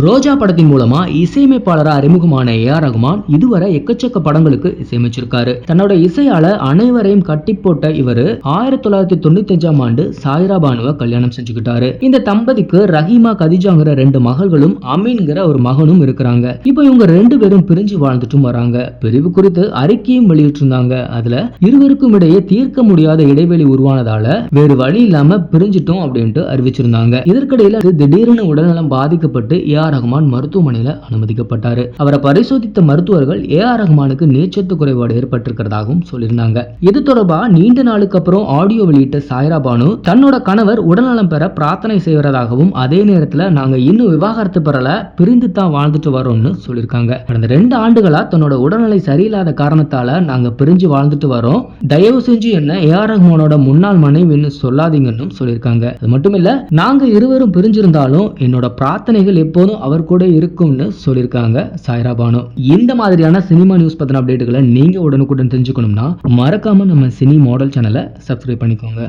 ரோஜா படத்தின் மூலமா இசையமைப்பாளராக அறிமுகமான ஏ ஆர் ரகுமான் இதுவரை எக்கச்சக்க படங்களுக்கு இசையமைச்சிருக்காரு. தன்னோட இசையால அனைவரையும் கட்டி போட்ட இவர் ஆயிரத்தி தொள்ளாயிரத்தி தொண்ணூத்தி அஞ்சாம் ஆண்டு சாயிரா பானுவை கல்யாணம் செஞ்சுக்கிட்டாரு. இந்த தம்பதிக்கு ரஹீமா கதிஜாங்கிற ரெண்டு மகள்களும் அமீன்கிற ஒரு மகனும் இருக்கிறாங்க. இப்போ இவங்க ரெண்டு பேரும் பிரிஞ்சு வாழ்ந்துட்டும் வராங்க. பிரிவு குறித்து அறிக்கையும் வெளியிட்டிருந்தாங்க. அதுல இருவருக்கும் இடையே தீர்க்க முடியாத இடைவெளி உருவானதால வேறு வழி இல்லாம பிரிஞ்சிட்டோம் அப்படின்ட்டு அறிவிச்சிருந்தாங்க. இதற்கிடையில திடீர்னு உடல்நலம் பாதிக்கப்பட்டு ஏ ஆர் ரஹ்மான் மருத்துவமனையில் அனுமதிக்கப்பட்டார். அவரை பரிசோதித்த மருத்துவர்கள் ஏ ஆர் ரஹ்மானுக்கு நீர்ச்சத்து குறைபாடு ஏற்பட்டிருக்கிறதாகவும் சொல்லியிருந்தாங்க. இது தொடர்பாக நீண்ட நாளுக்கு அப்புறம் ஆடியோ வெளியிட்ட சாய்ரா பானு தன்னோட கணவர் உடல்நலம் பெற பிரார்த்தனை செய்வதாகவும் அதே நேரத்தில் நாங்க இன்னும் விவாகரத்து பெறல பிரிந்து தான் வாழ்ந்துட்டு வரோம்னு சொல்லியிருக்காங்க. கடந்த ரெண்டு ஆண்டுகளா தன்னோட உடல்நிலை சரியில்லாத காரணத்தால நாங்க பிரிஞ்சு வாழ்ந்துட்டு வரோம். தயவு செஞ்சு என்ன ஏ ஆர் ரஹ்மானோட முன்னாள் மனைவின்னு சொல்லாதீங்கன்னு சொல்லியிருக்காங்க. அது மட்டும் இல்ல நாங்க இருவரும் பிரிஞ்சிருந்தாலும் என்னோட பிரார்த்தனைகள் எப்போதும் அவர் கூட இருக்கும்னு சொல்லியிருக்காங்க சாய்ரா பானு. இந்த மாதிரியான சினிமா நியூஸ் பத்தின அப்டேட்டுகளை நீங்க உடனுக்குடன் தெரிஞ்சுக்கணும்னா மறக்காம நம்ம சினி மாடல் சேனலை சப்ஸ்கிரைப் பண்ணிக்கோங்க.